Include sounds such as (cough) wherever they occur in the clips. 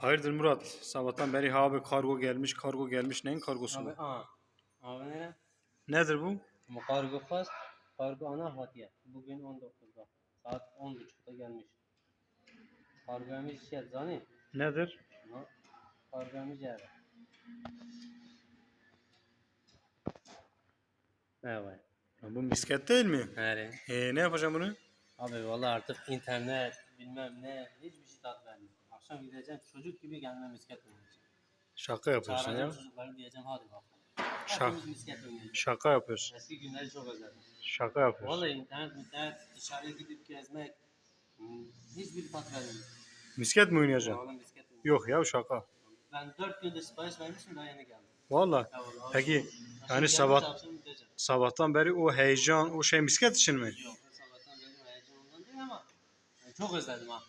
Hayırdır Murat? Sabahtan beri ha abi kargo gelmiş, kargo gelmiş. Neyin kargosu Abi, bu? aa. Abi nere? Nedir bu? Bu kargo fast. Kargo ana hatiye. Bugün 19'da. Saat 10.30'da gelmiş. Kargoymuş şey zani. Nedir? Ama kargoymuş yer. Evet. Ya Bu misket değil mi? Nere? E, ne yapacağım bunu? Abi vallahi artık internet bilmem ne hiçbir şey tat vermiyor. Akşam gideceğim çocuk gibi gelmem misket oynayacağım. Şaka yapıyorsun Çağıracağım ya. çocukları diyeceğim hadi bakalım. Şak- Hepimiz misket oynayacağız. Şaka yapıyorsun. Eski günleri çok özledim. Şaka yapıyorsun. Vallahi internet, internet, dışarı gidip gezmek hmm, hiçbir tat vermiyor. Misket mi oynayacaksın? Vallahi misket oynuyorum. Yok ya şaka. Ben 4 gündür sipariş vermişim daha yeni geldim. Valla. Ya vallahi Peki, akşam- yani sabah- akşam gideceğim. Sabahtan beri o heyecan, o şey misket için mi? Yok sabahtan beri heyecan ondan değil ama yani çok özledim ha.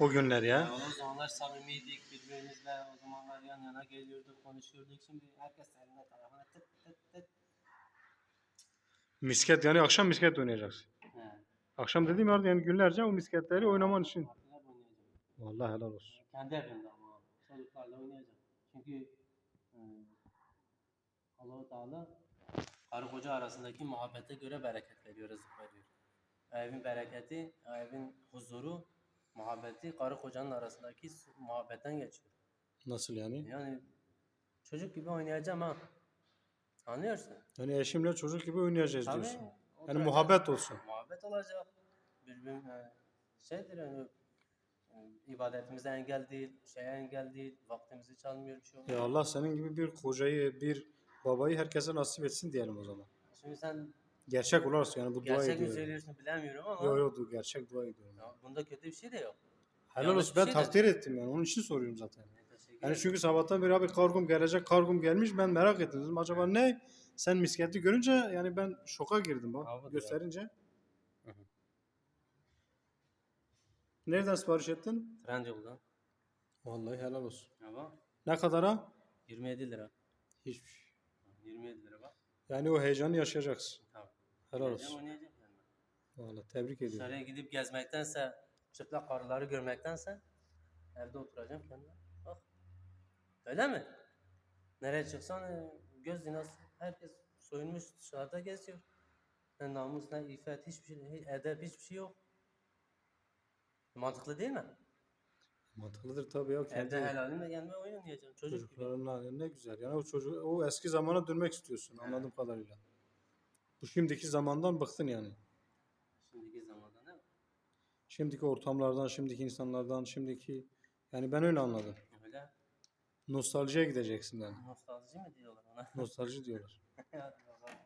O günler ya. Ya o zamanlar samimiydik birbirimizle, o zamanlar yan yana geliyorduk, konuşuyorduk. Şimdi herkes elinde telefona tık tık tık. Misket yani akşam misket oynayacaksın. He. Akşam dediğim yerde yani günlerce o misketleri oynaman için. Vallahi helal olsun. Kendi evimde ama çocuklarla oynayacağım. Çünkü e, Allah-u Teala karı koca arasındaki muhabbete göre bereket veriyor, rızık veriyor. Evin bereketi, evin huzuru, muhabbeti karı kocanın arasındaki muhabbetten geçiyor. Nasıl yani? Yani çocuk gibi oynayacağım ha. Anlıyorsun? Yani eşimle çocuk gibi oynayacağız Tabii. diyorsun. Yani muhabbet olsun. Muhabbet olacak. Birbirine yani şeydir yani yani ibadetimize engel değil, şeye engel değil, vaktimizi çalmıyor bir şey olmuyor. Ya Allah senin gibi bir kocayı, bir babayı herkese nasip etsin diyelim o zaman. Şimdi sen Gerçek olarsa yani bu dua gerçek mi ediyorum. söylüyorsun bilemiyorum ama Yok yok gerçek dua ediyorum. ya bunda kötü bir şey de yok. Helal yanlış olsun bir ben şey de- takdir ettim yani onun için soruyorum zaten. Yani teşekkür Yani ederim. çünkü sabahtan beri abi kargom gelecek, kargom gelmiş ben merak ettim. Dedim acaba ne? Sen misketi görünce yani ben şoka girdim bak Abi, gösterince. Hı hı. Nereden sipariş ettin? Trendyol'da. Vallahi helal olsun. Ya bak Ne kadara? 27 lira. Hiçbir şey. 27 lira bak. Yani o heyecanı yaşayacaksın. Helal olsun. yani. Vallahi tebrik ediyorum. Dışarıya gidip gezmektense, çıplak karıları görmektense evde oturacağım kendime. Bak. Öyle mi? Nereye çıksan e, göz zinası. Herkes soyunmuş dışarıda geziyor. Ne namus, ne iffet, hiçbir şey, edep, hiçbir şey yok. Mantıklı değil mi? Mantıklıdır tabii ya. Kendi Evde helalimle oyun oynayacağım. Çocuk gibi. ne güzel. Yani o çocuk o eski zamana dönmek istiyorsun anladığım kadarıyla. Bu şimdiki zamandan bıktın yani. Şimdiki zamanda ne? Şimdiki ortamlardan, şimdiki insanlardan, şimdiki yani ben öyle anladım. Öyle. Nostaljiye gideceksin yani. Nostalji mi diyorlar ona? Nostalji diyorlar. (laughs)